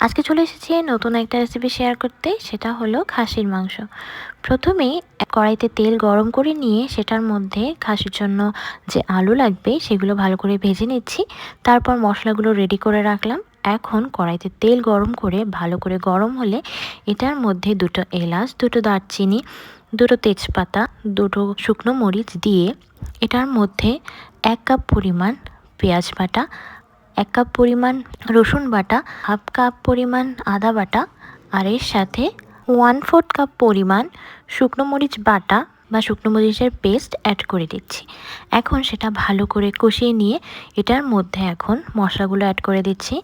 আজকে চলে এসেছি নতুন একটা রেসিপি শেয়ার করতে, সেটা হলো খাসির মাংস। প্রথমেই কড়াইতে তেল গরম করে নিয়ে সেটার মধ্যে খাসির জন্য যে আলু লাগবে, সেগুলো ভালো করে ভেজে নিচ্ছি। তারপর মশলাগুলো রেডি করে রাখলাম। এখন কড়াইতে তেল গরম করে ভালো করে গরম হলে এটার মধ্যে দুটো এলাচ, দুটো দারচিনি, দুটো তেজপাতা, দুটো শুকনো মরিচ দিয়ে এটার মধ্যে এক কাপ পরিমাণ পেঁয়াজ বাটা এক কাপ পরিমাণ রসুন বাটা, হাফ কাপ পরিমাণ আদা বাটা আর এর সাথে ওয়ান ফোর্থ কাপ পরিমাণ শুকনো মরিচ বাটা বা শুকনো মরিচের পেস্ট অ্যাড করে দিচ্ছি। এখন সেটা ভালো করে কষিয়ে নিয়ে এটার মধ্যে এখন মশলাগুলো অ্যাড করে দিচ্ছি।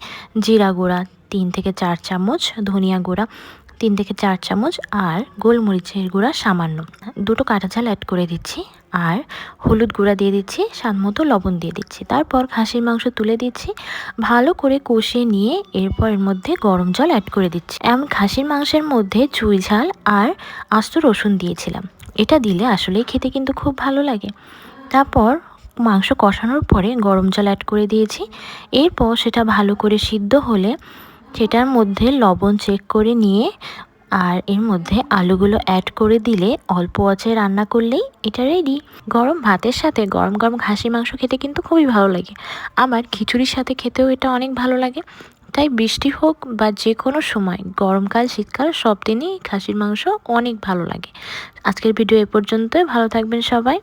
জিরা গুঁড়া, তিন থেকে চার চামচ ধনিয়া গুঁড়া তিন থেকে চার চামচ আর গোলমরিচের গুঁড়া সামান্য। দুটো কাঁটা ঝাল অ্যাড করে দিচ্ছি আর হলুদ গুঁড়া দিয়ে দিচ্ছি, স্বাদ মতো লবণ দিয়ে দিচ্ছি। তারপর খাসির মাংস তুলে দিচ্ছি, ভালো করে কষিয়ে নিয়ে এরপর এর মধ্যে গরম জল অ্যাড করে দিচ্ছি। এমন খাসির মাংসের মধ্যে চুই ঝাল আর আস্ত রসুন দিয়েছিলাম। এটা দিলে আসলেই খেতে কিন্তু খুব ভালো লাগে। তারপর মাংস কষানোর পরে গরম জল অ্যাড করে দিয়েছি। এরপর সেটা ভালো করে সিদ্ধ হলে সেটার মধ্যে লবণ চেক করে নিয়ে আর এর মধ্যে আলুগুলো অ্যাড করে দিলে অল্প আঁচে রান্না করলেই এটা রেডি গরম ভাতের সাথে গরম গরম খাসি মাংস খেতে কিন্তু খুবই ভালো লাগে। আমার খিচুড়ির সাথে খেতেও এটা অনেক ভালো লাগে। তাই বৃষ্টি হোক বা যে কোনো সময়, গরমকাল, শীতকাল সব দিনই খাসির মাংস অনেক ভালো লাগে। আজকের ভিডিও এ পর্যন্তই। ভালো থাকবেন সবাই।